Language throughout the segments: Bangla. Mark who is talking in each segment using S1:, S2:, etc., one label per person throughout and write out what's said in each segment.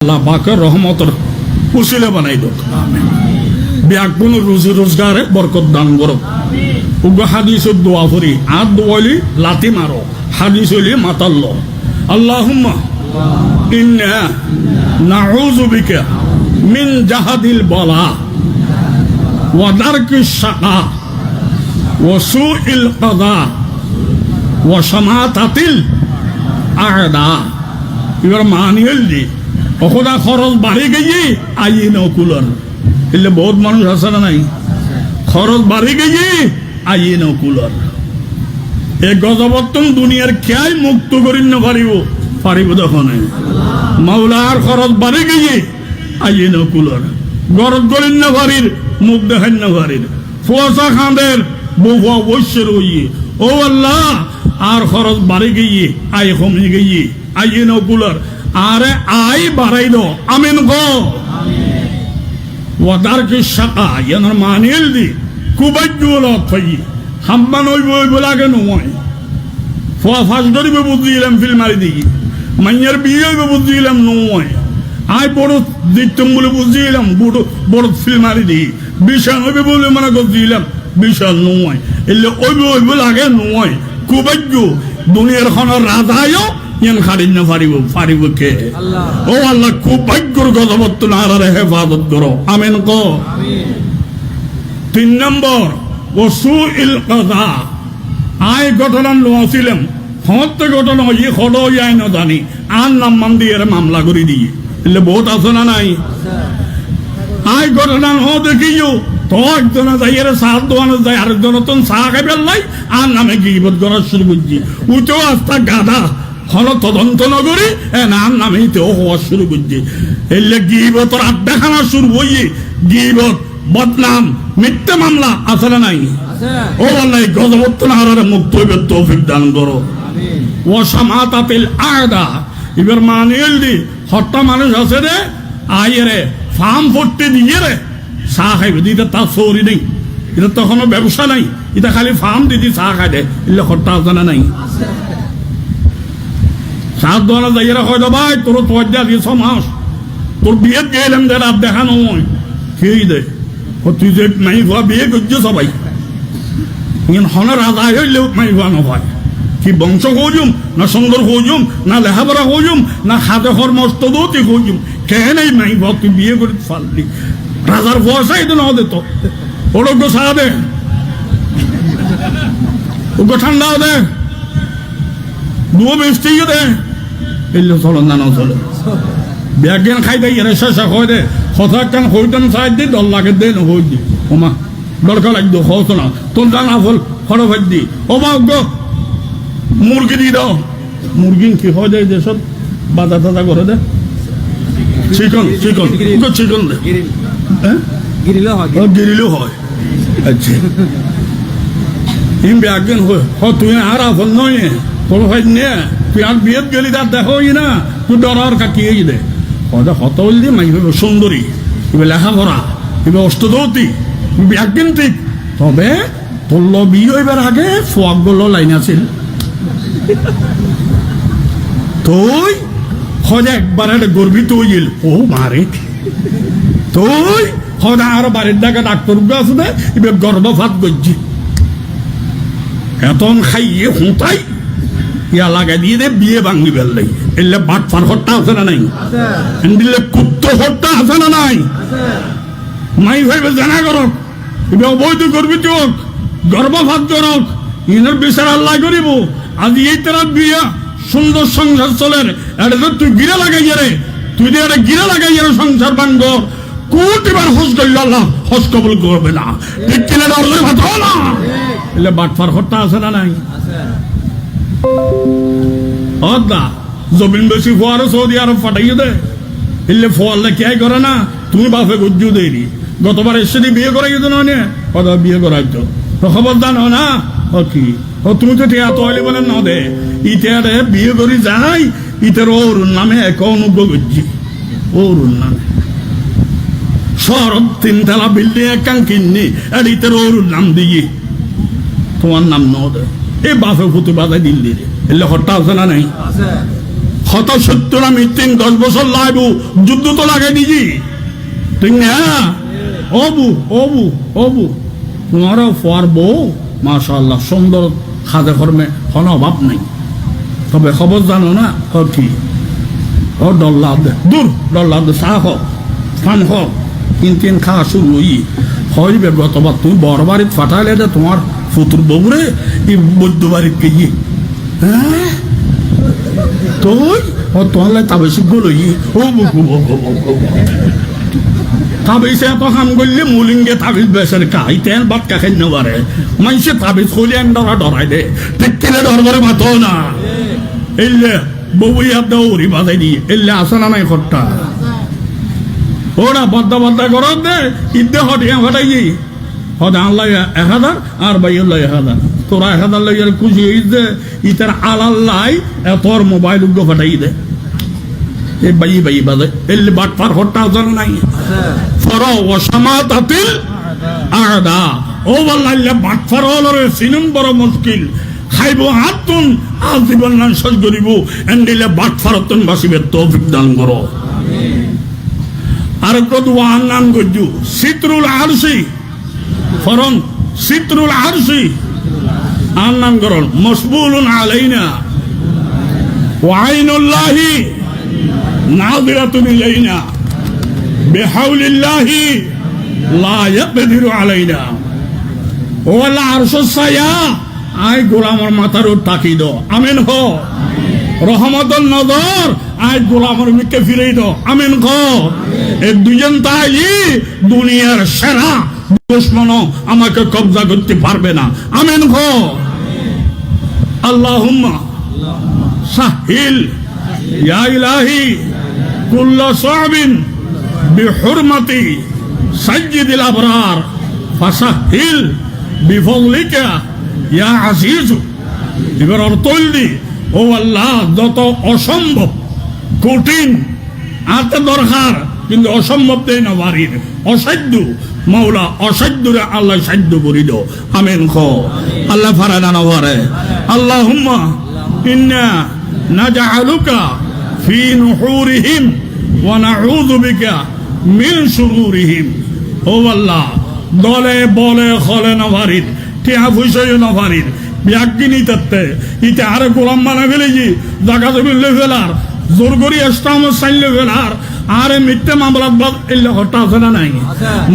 S1: আল্লাহ পাকের রহমতের উসিলে বানাই দোক ব্যাগ কোন রুজি রোজগারে বরকত দান করো উগ্র হাদিস দোয়া করি আর দোয়ালি লাতি মারো হাদিস হইলি মাতাল্ল আল্লাহুম্মা ইন্না মিন জাহাদিল বালা ওয়া দারকি শাকা ওয়া সুইল কাদা ওয়া শামাতাতিল আদা। এবার মানি হইলি অখদা খরচ বাড়ি গেছি আই নকুলর এলে বহুত মানুষ আছে না নাই? খরচ বাড়ি গেছি আই নকুলর এ গজবর্তন দুনিয়ার খেয়াই মুক্ত করি না পারিব পারিব তখন মাওলার খরচ বাড়ি গেছি আই নকুলর গরজ করিন না পারির মুখ দেখান না পারির ফুয়াশা খাঁদের বহু অবশ্যের ওই ও আল্লাহ আর খরচ বাড়ি গিয়ে আই কমে গিয়ে আই নকুলর আরে আই বাড়াই দো আমিন গো ওয়াদার কি শাকা ইয়ানার মানিল দি কুবাজ্জুল ফাই হাম্মান ওই বই বলাগে নয় ফোয়া ফাঁস ধরিবে বুদ্ধি দিলাম ফিল মারি দিই মাইয়ার বিয়ে হইবে বুদ্ধি দিলাম নয় আই বড় দিতাম বলে বুঝি দিলাম বড় বড় ফিল মারি দিই বিশাল হইবে বলে মানে দিলাম বিশাল নয় এলে ওইবে ওইবে লাগে নয় কুবাজ্য দুনিয়ার খনার রাধায়ও না পারিব পারিব কে ও আল্লাহ খুব ভাগ্যর কথা বলতো না আর হেফাজত করো আমেন ক তিন নম্বর ওসু ইল কাদা আয় ঘটনা লোয়াছিলাম হতে ঘটনা ই হলো যায় না জানি আর নাম মান দিয়ে এরা মামলা করে দিয়ে এলে বহুত আছে না নাই আয় ঘটনা ন দেখিও তো একজনে যাই এর দোয়ানো যায় আরেকজন তো চা খাই পেলাই আর নামে গিবত করা শুরু করছি উঠেও আস্তা গাধা হল তদন্ত নগরী এ নাম নামে তেও হওয়া শুরু করছে। এলে গিবতর আড্ডাখানা শুরু হইয়ে গিবত বদনাম মিথ্যে মামলা আছে না নাই? ও আল্লাহ গজবত্ত না হারারে মুক্ত হইবে তৌফিক দান করো। ও আয়দা এবার মানিয়েল দি হট্টা মানুষ আছে রে আইয়ে রে ফার্ম ভর্তি দিয়ে রে চা খাইবে। দিতে তার সৌরি নেই। এটা তো কোনো ব্যবসা নাই। এটা খালি ফার্ম দিদি চা খাই দে। এলে হট্টা আছে না নাই? সাত দোয়ারা যাইয়েরা তো ভাই, তোর তোয়াজ্জা দিয়েছ মাস। তোর বিয়ে গেলাম যে রাত দেখানো হয় খেয়ে দে? তুই যে মাই ভুয়া বিয়ে করছ সবাই। হন রাজা হইলেও মাই ভুয়া নয়। কি বংশ হজুম না সুন্দর হজুম না লেহাপড়া হজুম না হাতে হর মস্ত দৌতি হজুম কেন এই মাই ভুয়া তুই বিয়ে করে পারলি রাজার ভরসাই তো। না দিত ওরজ্ঞ সাহা দে। ওকে ঠান্ডা দে। দুও বেশি দে। এলে চলো না না চলো ব্যাগেন খাই দেয় এর শেষ হয় দে। কথা কান হইতেন সাইড দি দল লাগে দে না হই দি। ওমা দরকার লাগতো হতো না। তোর জানা ফল খরচ দি। ওমা গো মুরগি দি দাও। মুরগি কি হয় দেয় দেশত বাধা টাদা করে দে। চিকন চিকন চিকন দে। হ্যাঁ
S2: গিরিল হয়
S1: গিরিলেও হয়। আচ্ছা। ইম ব্যাগেন হয়। তুই আর আফল নয়। তোর হয় নে? আর বিয়েত গেলি তার দেখো না তুই ডরার কাটিয়ে দে। হত বললি মাই হইব সুন্দরী লেখাপড়া তবে তোর বিয়ে হইবার আগে লাইন আছিল। তুই একবার একটা গর্বিত হইল ও মারে তুই আর বাড়ির ডাকে ডাক্তার এবার এতন খাইয়ে হুঁতাই ইয়া লাগাই দিয়ে দে বিয়ে ভাঙি ফেললাই এলে বাট ফার হট্টা আছে না নাই? দিলে কুত্ত হট্টা আছে না নাই? মাই ভাইবে জানা করক এবার অবৈধ করবি চোখ গর্ভপাত করক ইনের বিচার আল্লাহ করিব আজি এই তারা বিয়া সুন্দর সংসার চলের এটা তো তুই গিরে লাগাই রে তুই যে এটা গিরে লাগাই রে সংসার ভাঙ্গ কোটিবার হস করল আল্লাহ? হস কবল করবে না। ঠিক কিনা আল্লাহ ভাত না। এলে বাটফার হত্যা আছে না নাই? অদা জমিন বেশি ফোয়ার সৌদি আরব ফাটাইয়ে দে। এলে ফোয়ারলে কে করে না? তুমি বাপে গুজ্জু দেরি গতবার এসে দিয়ে বিয়ে করাই তো নয় কথা বিয়ে করাই তো তো খবর দান না। ও কি? ও তুমি তো টিয়া তৈলি বলে ন দে। ইটারে বিয়ে করি যাই। ইটার ওর নামে এক অনুগ্রহ করছি। ওর নামে। শহর তিনতলা বিল্ডিং একান কিননি আর ইটার ওর নাম দিয়ে। তোমার নাম ন দে। এই বাপে ফুটে বাধা দিল্লি রে এলে হট্টা আছে না নাই? শত সত্তর আমি তিন দশ বছর লাগবো যুদ্ধ তো লাগে নিজে ঠিক না। অবু অবু অবু তোমারও পারব মাশাল্লাহ সুন্দর খাদে কর্মে কোনো অভাব নাই। তবে খবর জানো না ও কি? ও ডল্লা দে দূর ডল্লা দে চাহ হোক পান হোক তিন তিন খাওয়া শুরু হই হয় বে গতবার তুমি বড় বাড়িত ফাটাইলে যে তোমার ফুতুর বগুড়ে এই বৈদ্য বাড়িত গিয়ে তুই ও লাই তাবে শিখব লই ও বুকু তাবিজ এত কাম করলে মুলিঙ্গে তাবিজ বেসের কাই, তেল বাদ কাখাই নেবারে মানুষে তাবিজ খুলে আমি ডরা ডরাই দে। ঠিক কিলে ডর করে মাতো না। এলে বউই হাত দৌড়ি বাজাই দি। এলে আসে না নাই খট্টা ওরা বদ্দা বদ্দা করো দে, ইদ্দে হটিয়া হটাই হদা আল্লাহ এক হাজার আর ভাই আল্লাহ এক হাজার তোরা এক হাজার লাগে খুশি হইছে ইতার আলাল্লাই তোর মোবাইল উগ্র ফাটাই দে এ বাই বাই বাজে এলে বাট পার হট্টা জানো নাই ফরো ওয়াসামাতাতিল আদা ও বাল্লাল্লাহ বাট ফরলরে সিনুন বড় মুশকিল খাইব হাতুন আজীবন নাম সজ করিব এন্ডিলে বাট ফরতন বাসিবে তৌফিক দান করো আর কত ওয়ান নাম গজ্জু সিতরুল আরসি ফরন সিতরুল আরসি আর নাম করন মসবুলুন আলাইনা। ওয়াইনুল্লাহি নাদিরাতুন ইলাইনা। বিহাউলিল্লাহি লা ইয়াকদিরু আলাইনা। সায়া। আই গোলামর মাথার উপর তাকি দো আমিন হ রহমতুল নজর। আই গোলামর মিকে ফিরেই দো আমিন খ এই দুজন তাইলি দুনিয়ার সেরা দুশ্মন আমাকে কবজা করতে পারবে না। আমেন খ আল্লাহুম্মা সাহিল। ইয়া ইলাহি কুল্ল সাবিন বিহুরমতি সাজ্জিদিল আবরার। ফাসাহিল বিফদলিকা। ইয়া আজিজ। এবার অর্থ ও আল্লাহ, যত অসম্ভব, কঠিন আতে দরকার কিন্তু অসম্ভব দেই না বাড়ির অসাধ্য। মাওলা, অসাধ্যরে আল্লাহ সাধ্য করি দো আমিন খ। আল্লাহ ফারা না নভারে আল্লাহ হুম্মা ইন্না নাজআলুকা ফি নুহুরিহিম ওয়া নাউযু বিকা মিন শুরুরিহিম। ও আল্লাহ, দলে, বলে, খলে নভারির টিয়া ফুসয় নভারির ব্যাগিনী তত্ত্বে। ইতে আরে গোলাম বানা ফেলেছি। জাগা জমিলে ফেলার। জোর করি এস্তাম সাইলে ফেলার। আরে মিথ্যে মামলাত বাদ এলে হটা আছে না নাই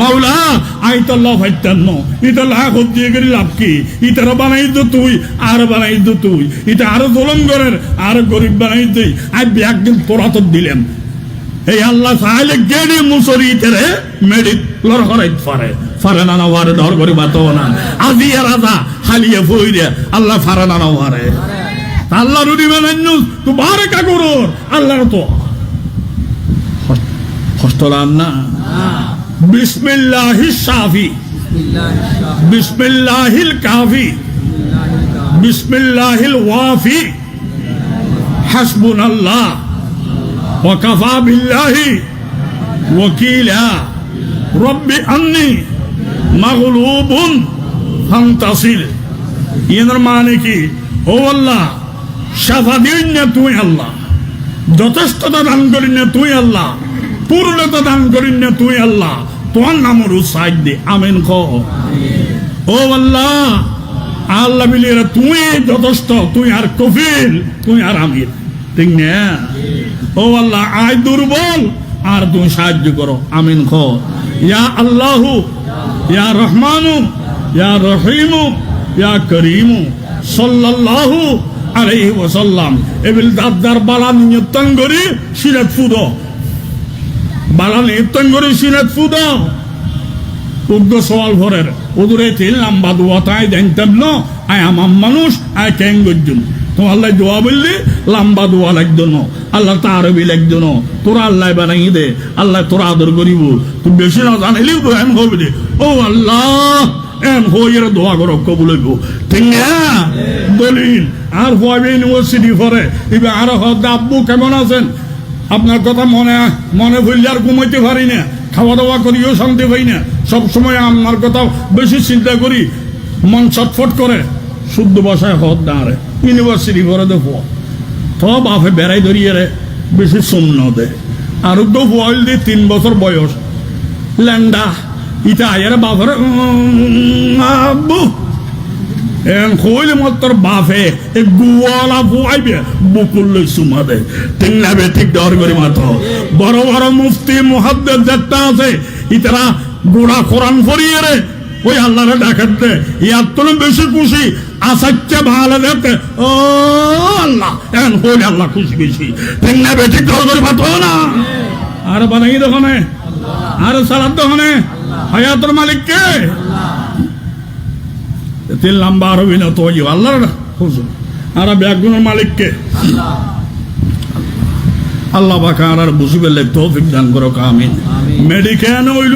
S1: মাওলা আই তো লাভ হাইতান্ন ইটা লাখ হচ্ছে করি লাভ কি ইটার বানাই তো তুই আর বানাই তো তুই ইটা আরও জলম করেন আর গরিব বানাই তুই আই ব্যাগদিন তোরা তো দিলেন এই আল্লাহ চাইলে গেড়ে মুসরি তেরে মেডিট লড় করাই পারে ফারে না নাওয়ারে ডর করি বাতো না আজি আদা হালিয়ে ফইরে আল্লাহ ফারে না নাওয়ারে আল্লাহ রুডি মেনান্নু তু বারে কা করুর আল্লাহ তো خرطلان بسم الله الشافي بسم الله الكافي بسم الله الوافي حسبنا الله وكفى بالله وكيلا ربي أني مغلوب فانتصل ينرمانك هو الله شفا دين الله دوتشتا دان دين الله পূর্ণতা দান করিন না তুই আল্লাহ। তোমার নামর উৎসাহ দে আমেন খ ও আল্লাহ আল্লাহ মিলিয়ে তুই যথেষ্ট, তুই আর কফিল, তুই আর আমির। ঠিক না? ও আল্লাহ, আয় দুর্বল, আর তুমি সাহায্য করো, আমিন খ ইয়া আল্লাহ, ইয়া রহমানু, ইয়া রহিমু, ইয়া করিমু, সাল্লাল্লাহু আলাইহি ওয়াসাল্লাম। এবিল দাদার বালা নিয়তন করি, সিরাত ফুদ। বালা নিয়তন করি সিরাত ফুদ উগ্র সওয়াল ভরের ওদুরে তিল নাম্বা দুয়া তাই দেনতাম ন আয় আমার মানুষ আয় কেন গজ্জুন। তো আল্লাহ দোয়া বললি লম্বা দোয়া লাগতো ন আল্লাহ তা আরবি লাগতো ন তোরা আল্লাহ বানাই দে আল্লাহ তোরা আদর করিব। তুই বেশি না জানিলিও তো এম হবি দে ও আল্লাহ এম হইয়ের দোয়া করো কবুল হইব। ঠিক না? দলিল আর হইবে ইউনিভার্সিটি পরে এবার আর হদ আব্বু কেমন আছেন? আপনার কথা মনে মনে ভুললে আর ঘুমাইতে পারি না। খাওয়া দাওয়া করিও শান্তি পাই না। সবসময় আপনার কথা বেশি চিন্তা করি মন ছটফট করে। শুদ্ধ ভাষায় না রে ইউনিভার্সিটি ভরে দেখো তো বাপে বেড়াই ধরিয়ে রে বেশি সুম্ন দে। আর তো বয়ল দিয়ে তিন বছর বয়স। ল্যান্ডা ইটা আয়ার উম, আব্বু। এন কইলে মত তোর বাপে এ গুয়ালা বুয়াইবে বুকুল লই সুমা দে। তিন না বে ঠিক ডর করে মাতো বড় বড় মুফতি, মুহাদ্দিস যেটা আছে, ইতারা গোড়া কোরআন পড়িয়ে রে, ওই আল্লাহরে ডাকাত দে। ইয়ার বেশি খুশি আসাচ্চে ভালো দেখতে। ও আল্লাহ, এন কইলে আল্লাহ খুশি বেশি। তিন না বে ঠিক ডর করে না। আর বানাই দোকানে, আর সালাদ দোকানে হায়াতুর মালিক কে তিন লম্বা হবি না তো ইয়ে হুজুর। আর ব্যাগুনের মালিককে। আল্লাহ বাকা আর বুঝি পেলে তৌফিক দান করো আমিন। মেডি কেন হইল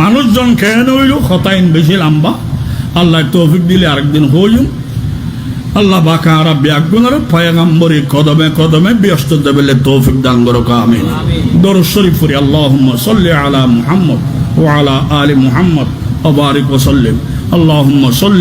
S1: মানুষজন কেন হইল হতাইন বেশি লম্বা। আল্লাহ তৌফিক দিলে আরেকদিন হইম আল্লাহ বাকা আর ব্যাগুনের পয়গাম্বরি কদমে কদমে ব্যস্ত দেবেলে তৌফিক দান করো আমিন। দরুদ শরীফ পড়ি আল্লাহুম্মা সাল্লি আলা মুহাম্মদ ওয়া আলা আলি মুহাম্মদ ওয়া বারিক ওয়া সাল্লিম। আল্লাহুম্মা সাল্লি